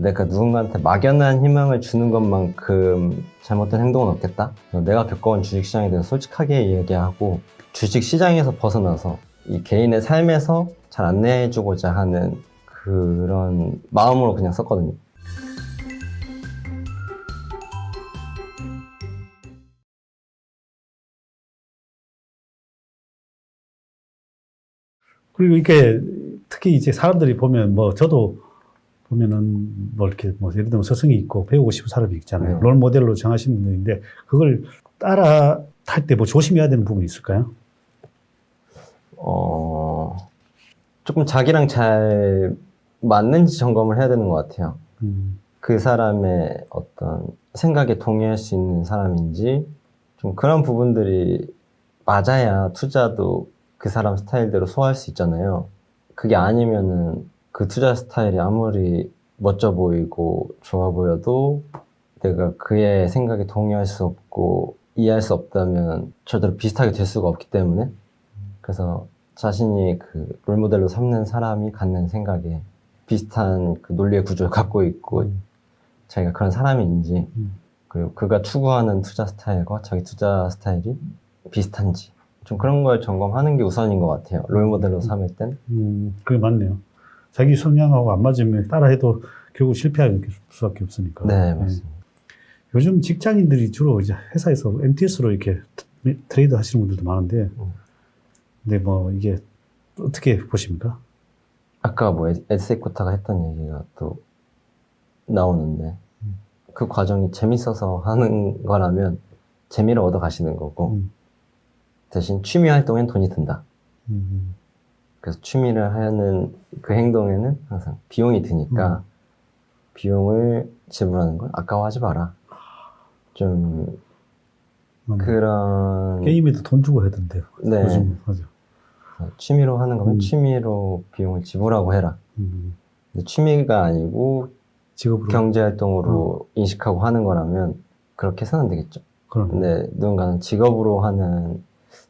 내가 누군가한테 막연한 희망을 주는 것만큼 잘못된 행동은 없겠다. 내가 겪어온 주식시장에 대해서 솔직하게 이야기하고 주식시장에서 벗어나서 이 개인의 삶에서 잘 안내해주고자 하는 그런 마음으로 그냥 썼거든요. 그리고 이게 특히 이제 사람들이 보면 뭐 저도 보면은 뭐 이렇게 뭐 예를 들면 서성이 있고 배우고 싶은 사람이 있잖아요. 네. 롤 모델로 정하신 분들인데 그걸 따라 탈 때 뭐 조심해야 되는 부분이 있을까요? 어, 조금 자기랑 잘 맞는지 점검을 해야 되는 것 같아요. 음, 그 사람의 어떤 생각에 동의할 수 있는 사람인지 좀 그런 부분들이 맞아야 투자도 그 사람 스타일대로 소화할 수 있잖아요. 그게 아니면은 그 투자 스타일이 아무리 멋져 보이고 좋아 보여도 내가 그의 생각에 동의할 수 없고 이해할 수 없다면 절대로 비슷하게 될 수가 없기 때문에 그래서 자신이 그 롤모델로 삼는 사람이 갖는 생각에 비슷한 그 논리의 구조를 갖고 있고 음. 자기가 그런 사람인지 음. 그리고 그가 추구하는 투자 스타일과 자기 투자 스타일이 비슷한지 좀 그런 걸 점검하는 게 우선인 것 같아요 롤모델로 삼을 땐 음, 그게 맞네요. 자기 성향하고 안 맞으면 따라해도 결국 실패할 수밖에 없으니까. 네 예. 맞습니다 요즘 직장인들이 주로 이제 회사에서 MTS로 이렇게 트레이드 하시는 분들도 많은데, 음. 근데 뭐 이게 어떻게 보십니까? 아까 뭐 에- 에세이코타가 했던 얘기가 또 나오는데 음. 그 과정이 재밌어서 하는 거라면 재미를 얻어 가시는 거고 음, 대신 취미 활동엔 돈이 든다 음, 그래서 취미를 하는 그 행동에는 항상 비용이 드니까 음. 비용을 지불하는 걸 아까워하지 마라. 좀 음. 그런 게임에도 돈 주고 하던데요. 네 요즘 맞아. 취미로 하는 거면 음. 취미로 비용을 지불하고 해라. 음, 근데 취미가 아니고 직업으로 경제 활동으로 인식하고 하는 거라면 그렇게 해서는 안 되겠죠. 그런. 근데 누군가는 직업으로 하는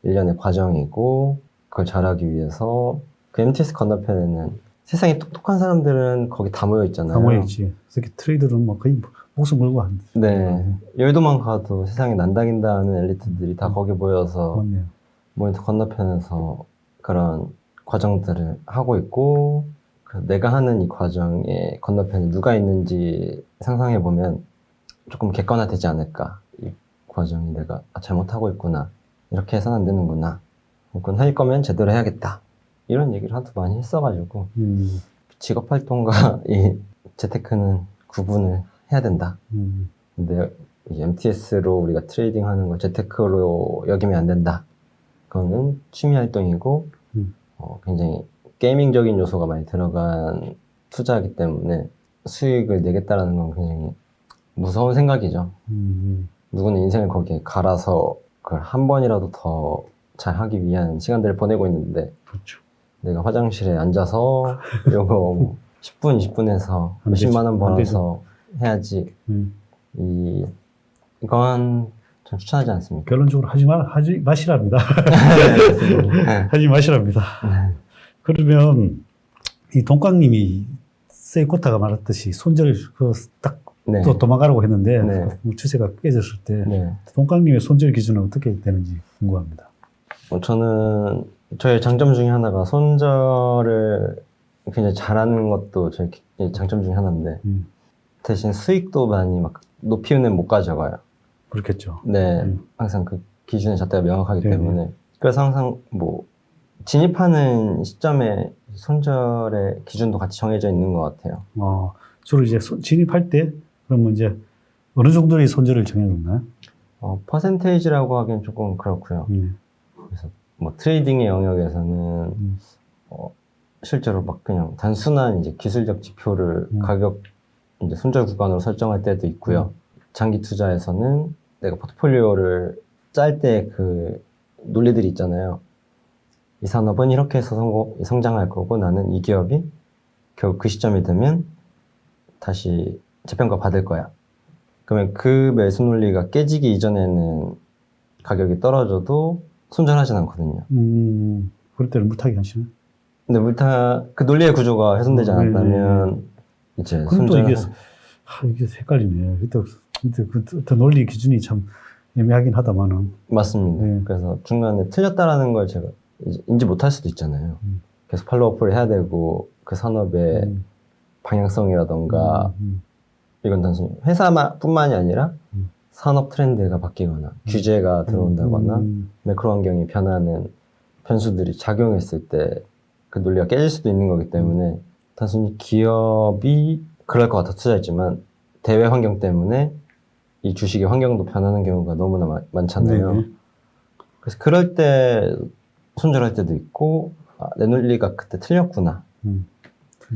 일련의 과정이고 그걸 잘하기 위해서 그 MTS 건너편에는 세상에 똑똑한 사람들은 거기 다 모여 있잖아요. 강호했지. 특히 트레이더는 뭐 거의 목숨 걸고 하는. 네. 여의도만 가도 세상에 난다긴다 하는 엘리트들이 다 음. 거기 모여서 맞네요. 모니터 건너편에서 그런 과정들을 하고 있고 그 내가 하는 이 과정의 건너편에 누가 있는지 상상해 보면 조금 객관화되지 않을까 이 과정이 내가 아, 잘못하고 있구나 이렇게 해서는 안 되는구나 혹은 할 거면 제대로 해야겠다 이런 얘기를 하도 많이 했어가지고 음, 직업 활동과 이 재테크는 구분을 해야 된다 음, 근데 이 MTS로 우리가 트레이딩 하는 걸 재테크로 여기면 안 된다. 그거는 취미 활동이고 음. 어, 굉장히 게이밍적인 요소가 많이 들어간 투자이기 때문에 수익을 내겠다라는 건 굉장히 무서운 생각이죠. 음, 누구는 인생을 거기에 갈아서 그걸 한 번이라도 더 잘 하기 위한 시간들을 보내고 있는데 그렇죠. 내가 화장실에 앉아서 요거 뭐 10분, 20분에서 안 되죠. 몇십만 원안 벌어서 해야지 음. 이 이건 전 추천하지 않습니다. 결론적으로 하지 마, 하지 마시랍니다. 네. 하지 마시랍니다. 그러면 이 동강님이 세이코타가 말했듯이 손절 그딱 네. 또 도망가라고 했는데 네. 그 추세가 깨졌을 때 네. 동강님의 손절 기준은 어떻게 되는지 궁금합니다. 뭐 저는 저의 장점 중에 하나가 손절을 굉장히 잘하는 것도 기- 장점 중에 하나인데 음, 대신 수익도 많이 막 높이는 못 가져가요. 그렇겠죠. 네, 음. 항상 그 기준의 잣대가 명확하기 네네. 때문에 그래서 항상 뭐 진입하는 시점에 손절의 기준도 같이 정해져 있는 것 같아요. 어, 주로 이제 손- 진입할 때 그러면 이제 어느 정도의 손절을 정해놓나요? 어, 퍼센테이지라고 하기엔 조금 그렇고요. 음, 그래서 뭐 트레이딩의 영역에서는 음, 어, 실제로 막 그냥 단순한 이제 기술적 지표를 음. 가격 이제 손절 구간으로 설정할 때도 있고요. 장기 투자에서는 내가 포트폴리오를 짤 때 그 논리들이 있잖아요. 이 산업은 이렇게 해서 성공, 성장할 거고 나는 이 기업이 결국 그 시점이 되면 다시 재평가 받을 거야. 그러면 그 매수 논리가 깨지기 이전에는 가격이 떨어져도 손절하진 않거든요. 음, 그럴 때는 물타기 하시나요? 근데 물타 그 논리의 구조가 훼손되지 음, 않았다면 이제 그럼 또 손절을 이게 아, 이게 헷갈리네. 또, 근데 그, 또 논리 기준이 참 애매하긴 하다만은. 맞습니다. 네. 그래서 중간에 틀렸다라는 걸 제가 인지 못할 수도 있잖아요. 음. 계속 팔로우업을 해야 되고 그 산업의 음, 방향성이라던가 음, 이건 단순히 회사뿐만이 아니라 음. 산업 트렌드가 바뀌거나 규제가 들어온다거나 음, 매크로 환경이 변하는 변수들이 작용했을 때 그 논리가 깨질 수도 있는 거기 때문에 단순히 기업이 그럴 것 같아 투자했지만 대외 환경 때문에 이 주식의 환경도 변하는 경우가 너무나 마- 많잖아요. 네네. 그래서 그럴 때 손절할 때도 있고 아, 내 논리가 그때 틀렸구나. 음.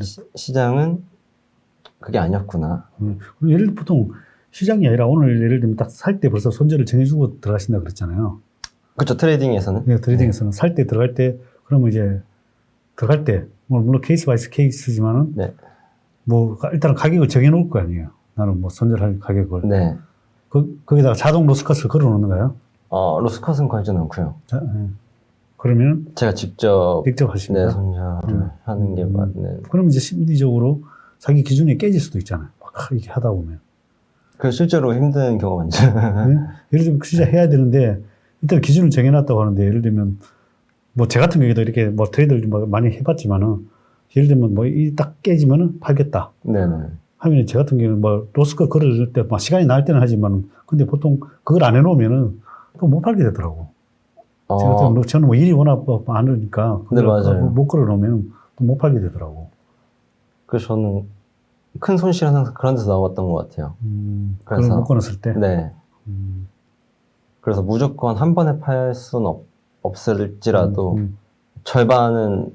시, 시장은 그게 아니었구나. 음. 예를 들어 보통 시장이 아니라 오늘 예를 들면 딱 살 때 벌써 손절을 정해주고 들어가신다 그랬잖아요. 그렇죠 트레이딩에서는. 네, 트레이딩에서는 살때 들어갈 때 그러면 이제 들어갈 때 뭐, 물론 케이스 바이스 케이스지만은 네. 뭐 가- 일단은 가격을 정해놓을 거 아니에요. 나는 뭐 손절할 가격을. 네. 그, 거기다가 자동 로스컷을 걸어놓는 거예요. 어, 로스컷은 걸진 않고요. 자, 예. 그러면 제가 직접 직접 네, 하십니다. 손절을 음. 하는 게 음. 맞는. 그러면 이제 심리적으로 자기 기준이 깨질 수도 있잖아요. 막 이렇게 하다 보면. 그 실제로 힘든 경우가 많죠. 예? 예를 들면 진짜 해야 되는데 일단 기준을 정해놨다고 하는데 예를 들면 뭐 제 같은 경우에도 이렇게 뭐 트레이드를 뭐 많이 해봤지만은 예를 들면 뭐 이 딱 깨지면은 팔겠다 네네. 하면 제 같은 경우는 뭐 로스가 걸을 때막 시간이 날 때는 하지만은 근데 보통 그걸 안 해놓으면은 또 못 팔게 되더라고. 어, 제가 같은 경우는 저는 뭐 일이 워낙 뭐 많으니까 네, 맞아요. 못 걸어놓으면 또 못 팔게 되더라고. 그래서 저는 큰 손실은 항상 그런 데서 나왔던 것 같아요. 음, 그걸 그래서- 못 끊었을 때. 네. 음, 그래서 무조건 한 번에 팔 수는 없, 없을지라도 음, 절반은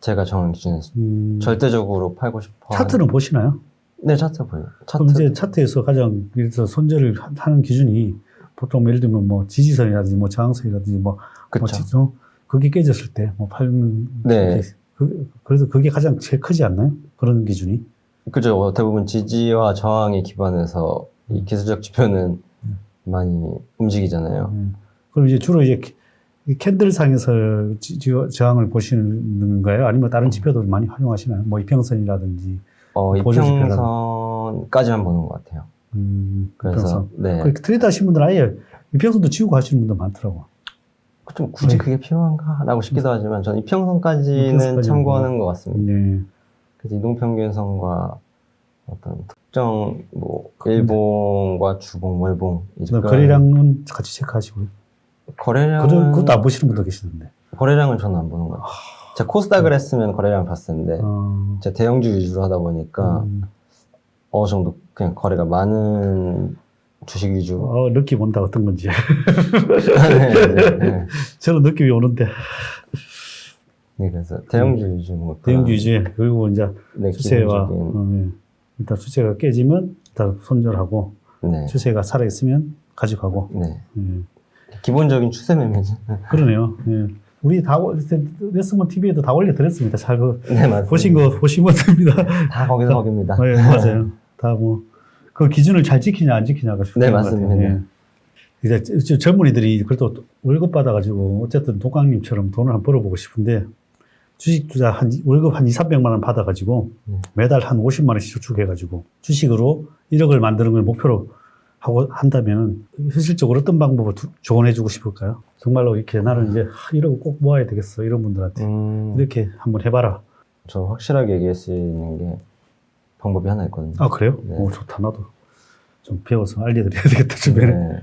제가 정한 기준에서 음. 절대적으로 팔고 싶어. 차트는 보시나요? 네, 차트 보여요. 차트. 이제 차트에서 가장 예를 들어서 손절을 하- 하는 기준이 보통 예를 들면 뭐 지지선이라든지 뭐 저항선이라든지 뭐, 뭐. 지- 어? 그게 깨졌을 때 뭐 팔는 네. 게- 그, 그래서 그게 가장 제일 크지 않나요? 그런 기준이 그죠. 어, 대부분 지지와 저항에 기반해서 이 기술적 지표는 음. 많이 움직이잖아요. 음. 그럼 이제 주로 이제 캔들상에서 지, 지- 저항을 보시는 건가요? 아니면 다른 지표도 많이 활용하시나요? 뭐 이평선이라든지 어, 이평선까지만 보는 것 같아요. 음, 그래서 이평선. 네. 그 트레이드 하시는 분들 아예 이평선도 지우고 하시는 분들 많더라고. 좀 굳이 네. 그게 필요한가라고 싶기도 하지만 저는 이평선까지는 이평선까지는 참고하는 것 같습니다. 네. 그래서 이동평균선과 어떤 특정 뭐 그- 일봉과 주봉, 월봉 이제 그 그런 거래량은 같이 체크하시고요. 거래량은 그것도, 그것도 안 보시는 분도 계시던데. 거래량은 저는 안 보는 것 같아요. 제가 코스닥을 했으면 거래량 봤을 텐데 어, 제가 대형주 위주로 하다 보니까 음, 어느 정도 그냥 거래가 많은 주식 위주. 어, 느낌 온다 어떤 건지. 네, 네, 네. 저는 느낌이 오는데 네, 그래서 대형주 위주 뭐 그런, 대형주 위주에 그리고 이제 네, 추세와 어, 예. 일단 추세가 깨지면 일단 손절하고 네, 추세가 살아 있으면 가져가고. 네. 예. 기본적인 추세 매매죠. 그러네요. 예. 우리 다 레슨먼 TV에도 다 올려 드렸습니다. 잘 그, 네. 보신 거 보시면 됩니다. 다 거기서 거기입니다. 예, 맞아요. 다 뭐 그 기준을 잘 지키냐 안 지키냐가 네, 중요한 것 같아요. 맞습니다. 예. 이제 저- 젊은이들이 그래도 월급 받아가지고 어쨌든 동강님처럼 돈을 한번 벌어보고 싶은데 주식 투자 한 월급 한 2, 300만 원 받아가지고 네. 매달 한 50만 원씩 저축해가지고 주식으로 1억을 만드는 걸 목표로 하고 한다면은 현실적으로 어떤 방법을 두- 조언해주고 싶을까요? 정말로 이렇게 나는 이제 하, 1억을 꼭 모아야 되겠어 이런 분들한테 음, 이렇게 한번 해봐라. 저 확실하게 얘기할 수 있는 게 방법이 하나 있거든요. 아 그래요? 네. 오 좋다 나도 좀 배워서 알려드려야 되겠다 주변에. 네.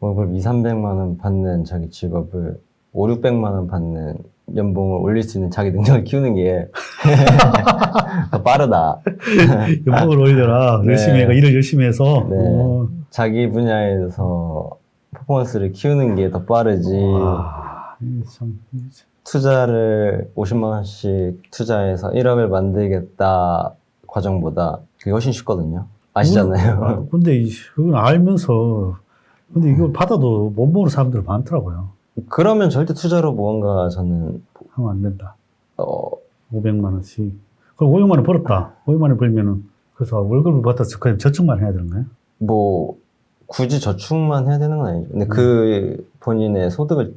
월급 2, 300만 원 받는 자기 직업을 5, 600만 원 받는 연봉을 올릴 수 있는 자기 능력을 키우는 게 더 빠르다. 연봉을 올려라. 네. 열심히 해가 일을 열심히 해서. 네. 어. 자기 분야에서 퍼포먼스를 키우는 게 더 빠르지. 와, 참. 투자를 50만 원씩 투자해서 1억을 만들겠다 과정보다 그게 훨씬 쉽거든요. 아시잖아요. 아, 근데 이- 그건 알면서 근데 이걸 받아도 못 모으는 사람들 많더라고요. 그러면 절대 투자로 무언가 저는 하면 안 된다. 어, 500만 원씩. 그럼 500만 원 벌었다. 500만 원 벌면은 그래서 월급을 받아서 그냥 저축만 해야 되는 거예요? 뭐 굳이 저축만 해야 되는 건 아니죠. 근데 음. 그 본인의 소득을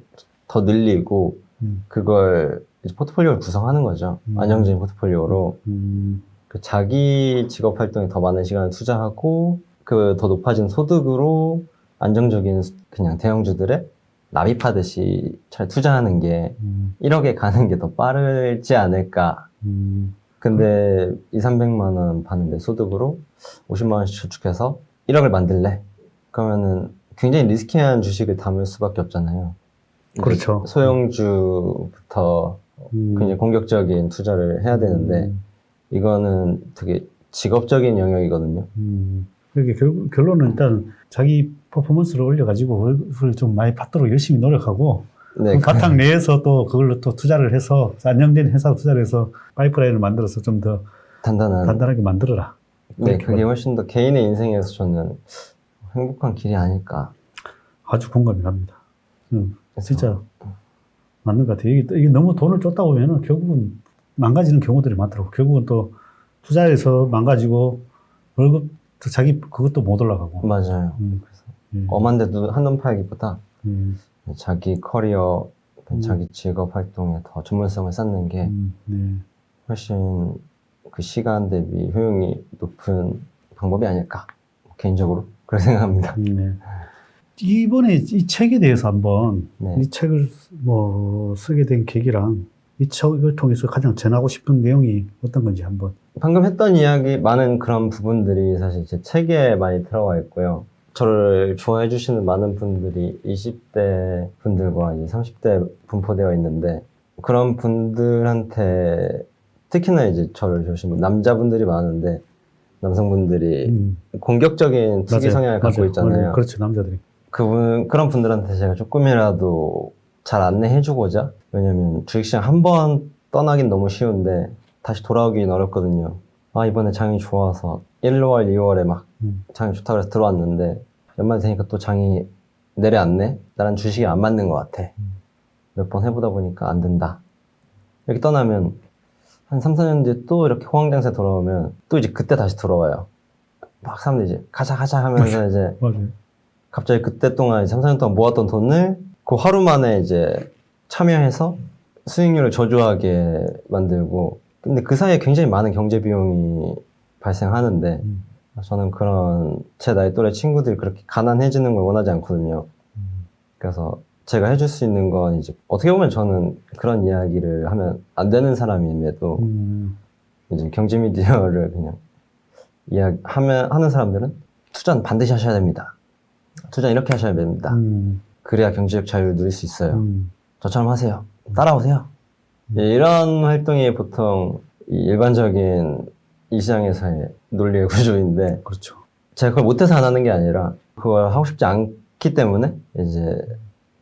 더 늘리고 음. 그걸 이제 포트폴리오를 구성하는 거죠. 음. 안정적인 포트폴리오로. 음, 그 자기 직업 활동에 더 많은 시간을 투자하고 그 더 높아진 소득으로 안정적인 그냥 대형주들에 납입하듯이 잘 투자하는 게 음, 1억에 가는 게 더 빠르지 않을까. 음, 근데 2, 300만 원 받는데 소득으로 50만 원씩 저축해서 1억을 만들래. 그러면은 굉장히 리스키한 주식을 담을 수밖에 없잖아요. 그렇죠. 소형주부터 음, 굉장히 공격적인 투자를 해야 되는데 음, 이거는 되게 직업적인 영역이거든요. 음. 그게 결, 결론은 일단 자기 퍼포먼스를 올려가지고 그걸 좀 많이 받도록 열심히 노력하고 네, 그 바탕 내에서 또 그걸로 또 투자를 해서 안정된 회사 투자를 해서 파이프라인을 만들어서 좀 더 단단한. 단단하게 만들어라. 네, 그게 훨씬 더 개인의 인생에서 저는 행복한 길이 아닐까. 아주 공감이 갑니다. 음, 그래서 진짜 맞는 것 같아요. 이게, 이게 너무 돈을 쫓다 보면은 결국은 망가지는 경우들이 많더라고. 결국은 또 투자해서 망가지고 월급 또 자기 그것도 못 올라가고. 맞아요. 음, 예. 엄한데도 한눈 팔기보다 음, 자기 커리어, 음. 자기 직업 활동에 더 전문성을 쌓는 게 음, 네. 훨씬 그 시간 대비 효용이 높은 방법이 아닐까. 개인적으로 그렇게 생각합니다. 음, 네. 이번에 이 책에 대해서 한번 네. 이 책을 뭐 쓰게 된 계기랑 이 책을 통해서 가장 전하고 싶은 내용이 어떤 건지 한번. 방금 했던 이야기 많은 그런 부분들이 사실 제 책에 많이 들어가 있고요. 저를 좋아해 주시는 많은 분들이 20대 분들과 이제 30대 분포되어 있는데 그런 분들한테 특히나 이제 저를 좋아하시는 분, 남자분들이 많은데 남성분들이 음, 공격적인 맞아요. 성향을 갖고 맞아요. 있잖아요. 맞아요. 그렇죠 남자들이. 그분 그런 분들한테 제가 조금이라도 잘 안내해주고자 왜냐면 주식시장 한 번 떠나긴 너무 쉬운데 다시 돌아오긴 어렵거든요. 아 이번에 장이 좋아서 1, 2월, 2월에 막 음. 장이 좋다 그래서 들어왔는데 연말 되니까 또 장이 내려앉네. 나랑 주식이 안 맞는 것 같아. 음. 몇번 해보다 보니까 안 된다. 이렇게 떠나면 한 3, 4년 뒤에 또 이렇게 호황장세 돌아오면 또 이제 그때 다시 들어와요. 막 사람들이 이제 가자 가자 하면서 이제 맞아요. 갑자기 그때 동안 3, 4년 동안 모았던 돈을 그 하루 만에 이제 참여해서 수익률을 저조하게 만들고 근데 그 사이에 굉장히 많은 경제 비용이 발생하는데 음. 저는 그런 제 나이 또래 친구들이 그렇게 가난해지는 걸 원하지 않거든요. 음. 그래서 제가 해줄 수 있는 건 이제 어떻게 보면 저는 그런 이야기를 하면 안 되는 사람임에도 음. 이제 경제 미디어를 그냥 이야기하면 하는 사람들은 투자는 반드시 하셔야 됩니다. 투자 이렇게 하셔야 됩니다. 음. 그래야 경제적 자유를 누릴 수 있어요. 음. 저처럼 하세요. 따라오세요. 예, 이런 활동이 보통 이 일반적인 이 시장에서의 논리의 구조인데 그렇죠. 제가 그걸 못해서 안 하는 게 아니라 그걸 하고 싶지 않기 때문에 이제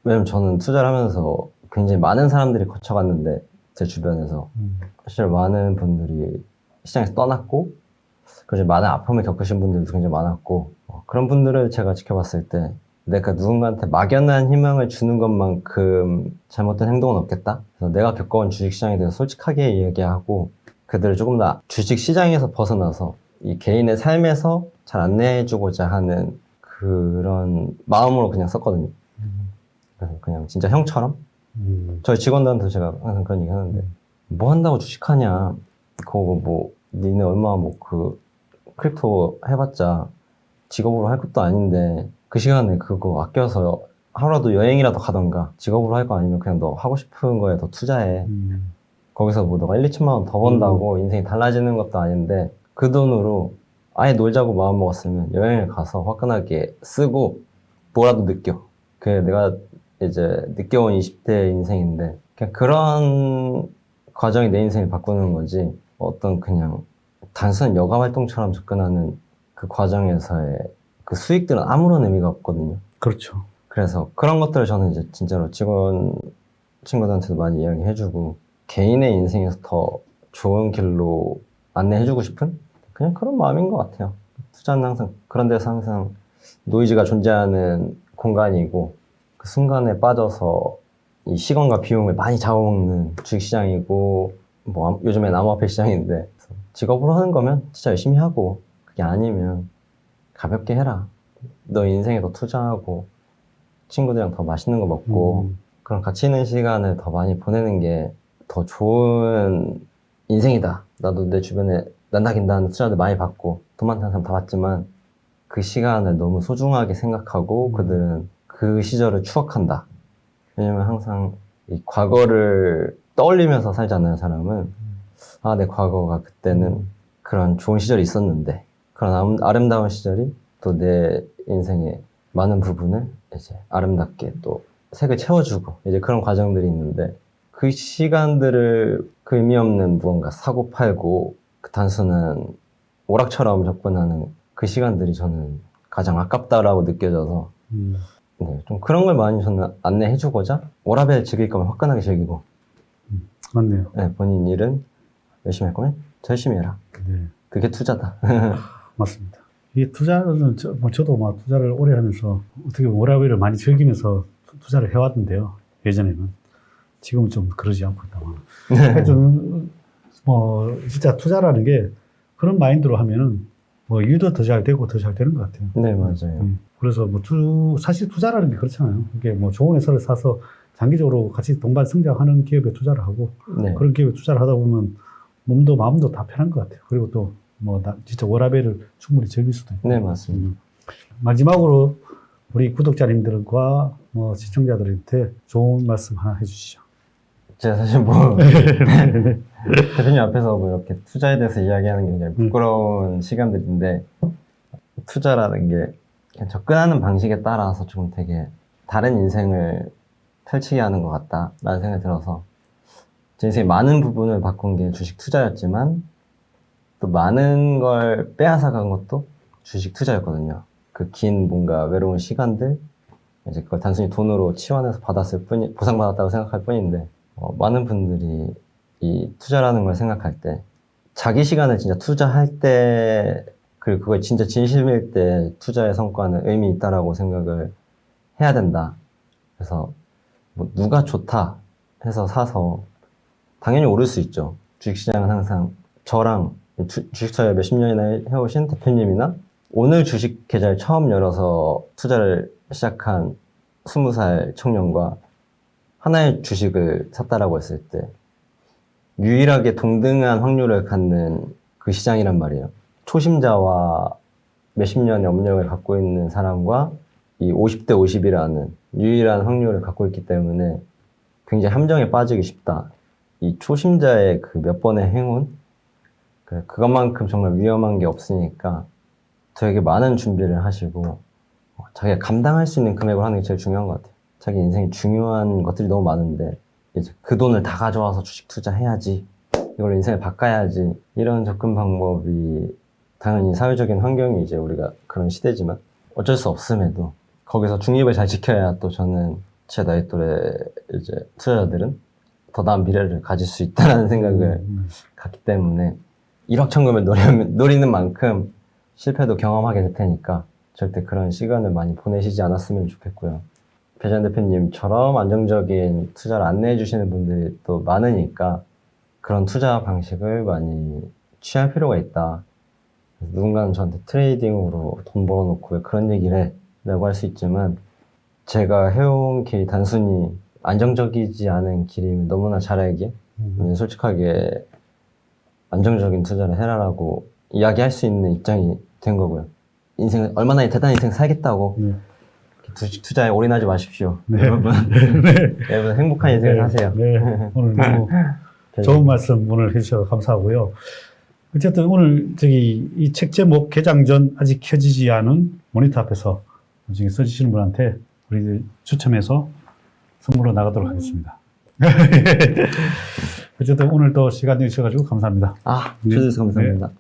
왜냐면 저는 투자를 하면서 굉장히 많은 사람들이 거쳐갔는데 제 주변에서 음. 사실 많은 분들이 시장에서 떠났고 그리고 많은 아픔을 겪으신 분들도 굉장히 많았고 어, 그런 분들을 제가 지켜봤을 때 내가 누군가한테 막연한 희망을 주는 것만큼 잘못된 행동은 없겠다. 그래서 내가 겪어온 주식시장에 대해서 솔직하게 이야기하고 그들을 조금 더 주식 시장에서 벗어나서 이 개인의 삶에서 잘 안내해주고자 하는 그런 마음으로 그냥 썼거든요. 음. 그래서 그냥 진짜 형처럼 음. 저희 직원들한테 제가 항상 그런 얘기 하는데 뭐 한다고 주식하냐 그거 뭐 니네 얼마 뭐 그 크립토 해봤자 직업으로 할 것도 아닌데 그 시간에 그거 아껴서 하루라도 여행이라도 가던가 직업으로 할 거 아니면 그냥 너 하고 싶은 거에 더 투자해 음. 거기서 뭐 너가 1, 2천만 원 더 번다고 인생이 달라지는 것도 아닌데 그 돈으로 아예 놀자고 마음 먹었으면 여행을 가서 화끈하게 쓰고 뭐라도 느껴. 그게 내가 이제 느껴온 20대 인생인데 그냥 그런 과정이 내 인생을 바꾸는 거지 어떤 그냥 단순한 여가 활동처럼 접근하는 그 과정에서의 그 수익들은 아무런 의미가 없거든요. 그렇죠. 그래서 그런 것들을 저는 이제 진짜로 직원 친구들한테도 많이 이야기해주고 개인의 인생에서 더 좋은 길로 안내해주고 싶은 그냥 그런 마음인 것 같아요. 투자는 항상 그런 데서 항상 노이즈가 존재하는 공간이고 그 순간에 빠져서 이 시간과 비용을 많이 잡아먹는 주식시장이고 뭐 암- 요즘엔 암호화폐 시장인데 직업으로 하는 거면 진짜 열심히 하고 그게 아니면 가볍게 해라. 너 인생에 더 투자하고 친구들이랑 더 맛있는 거 먹고 음. 그런 가치 있는 시간을 더 많이 보내는 게 더 좋은 인생이다. 나도 내 주변에 난다긴다는 투자들 많이 받고 돈 많다는 사람 다 받지만 그 시간을 너무 소중하게 생각하고 음. 그들은 그 시절을 추억한다. 왜냐면 항상 이 과거를 떠올리면서 살잖아요, 사람은. 아, 내 과거가 그때는 그런 좋은 시절이 있었는데 그런 아름- 아름다운 시절이 또 내 인생의 많은 부분을 이제 아름답게 또 색을 채워주고 이제 그런 과정들이 있는데 그 시간들을 그 의미 없는 무언가 사고 팔고 그 단순한 오락처럼 접근하는 그 시간들이 저는 가장 아깝다라고 느껴져서 음, 네, 좀 그런 걸 많이 저는 안내해주고자 워라벨 즐길 거면 화끈하게 즐기고 맞네요. 네, 본인 일은 열심히 할 거면 더 열심히 해라 네. 그게 투자다 맞습니다. 이 투자는 저, 뭐 저도 막 투자를 오래 하면서 어떻게 보면 워라벨을 많이 즐기면서 투- 투자를 해왔는데요. 예전에는 지금은 좀 그러지 않고 있다만 하여튼 뭐 진짜 투자라는 게 그런 마인드로 하면은 뭐 일도 더 잘 되고 더 잘 되는 것 같아요. 네 맞아요 음, 그래서 뭐 투, 사실 투자라는 게 그렇잖아요. 이게 뭐 좋은 회사를 사서 장기적으로 같이 동반 성장하는 기업에 투자를 하고 네. 그런 기업에 투자를 하다 보면 몸도 마음도 다 편한 것 같아요. 그리고 또 뭐 진짜 워라벨을 충분히 즐길 수도 있고. 네 맞습니다 음. 마지막으로 우리 구독자님들과 뭐 시청자들한테 좋은 말씀 하나 해주시죠. 제가 사실 뭐 네. 대표님 앞에서 뭐 이렇게 투자에 대해서 이야기하는 게 굉장히 음. 부끄러운 시간들인데 투자라는 게 그냥 접근하는 방식에 따라서 좀 되게 다른 인생을 펼치게 하는 것 같다라는 생각이 들어서 제 인생의 많은 부분을 바꾼 게 주식 투자였지만 또 많은 걸 빼앗아 간 것도 주식 투자였거든요. 그 긴 뭔가 외로운 시간들 이제 그걸 단순히 돈으로 치환해서 받았을 뿐이 보상받았다고 생각할 뿐인데 어, 많은 분들이 이 투자라는 걸 생각할 때 자기 시간을 진짜 투자할 때 그리고 그걸 진짜 진심일 때 투자의 성과는 의미 있다라고 생각을 해야 된다. 그래서 뭐 누가 좋다 해서 사서 당연히 오를 수 있죠. 주식시장은 항상 저랑 주, 주식 투자 몇십 년이나 해오신 대표님이나 오늘 주식 계좌를 처음 열어서 투자를 시작한 스무 살 청년과 하나의 주식을 샀다라고 했을 때 유일하게 동등한 확률을 갖는 그 시장이란 말이에요. 초심자와 몇십 년의 업력을 갖고 있는 사람과 이 50대 50이라는 유일한 확률을 갖고 있기 때문에 굉장히 함정에 빠지기 쉽다. 이 초심자의 그 몇 번의 행운, 그- 그것만큼 정말 위험한 게 없으니까 되게 많은 준비를 하시고 어, 자기가 감당할 수 있는 금액을 하는 게 제일 중요한 것 같아요. 자기 인생에 중요한 것들이 너무 많은데 이제 그 돈을 다 가져와서 주식 투자해야지 이걸 인생을 바꿔야지 이런 접근 방법이 당연히 사회적인 환경이 이제 우리가 그런 시대지만 어쩔 수 없음에도 거기서 중립을 잘 지켜야 또 저는 제 나이 또래 이제 투자자들은 더 나은 미래를 가질 수 있다는 생각을 음, 갔기 때문에 일확천금을 노리는, 노리는 만큼 실패도 경험하게 될 테니까 절대 그런 시간을 많이 보내시지 않았으면 좋겠고요. 배전 대표님처럼 안정적인 투자를 안내해 주시는 분들이 또 많으니까 그런 투자 방식을 많이 취할 필요가 있다. 누군가는 저한테 트레이딩으로 돈 벌어놓고 왜 그런 얘기를 해? 라고 할 수 있지만 제가 해온 길이 단순히 안정적이지 않은 길임을 너무나 잘 알기에 음, 솔직하게 안정적인 투자를 해라라고 이야기할 수 있는 입장이 된 거고요. 인생을 얼마나 대단한 인생 살겠다고 네. 투자에 올인하지 마십시오. 네. 여러분, 여러분 행복한 인생을 사세요. 네. 오늘 너무 좋은 말씀 오늘 해주셔서 감사하고요. 어쨌든 오늘 저기 이 책 제목 개장 전 아직 켜지지 않은 모니터 앞에서 나중에 써주시는 분한테 우리 추첨해서 선물로 나가도록 하겠습니다. 어쨌든 오늘 또 시간 내주셔가지고 감사합니다. 아, 네. 주셔서 감사합니다.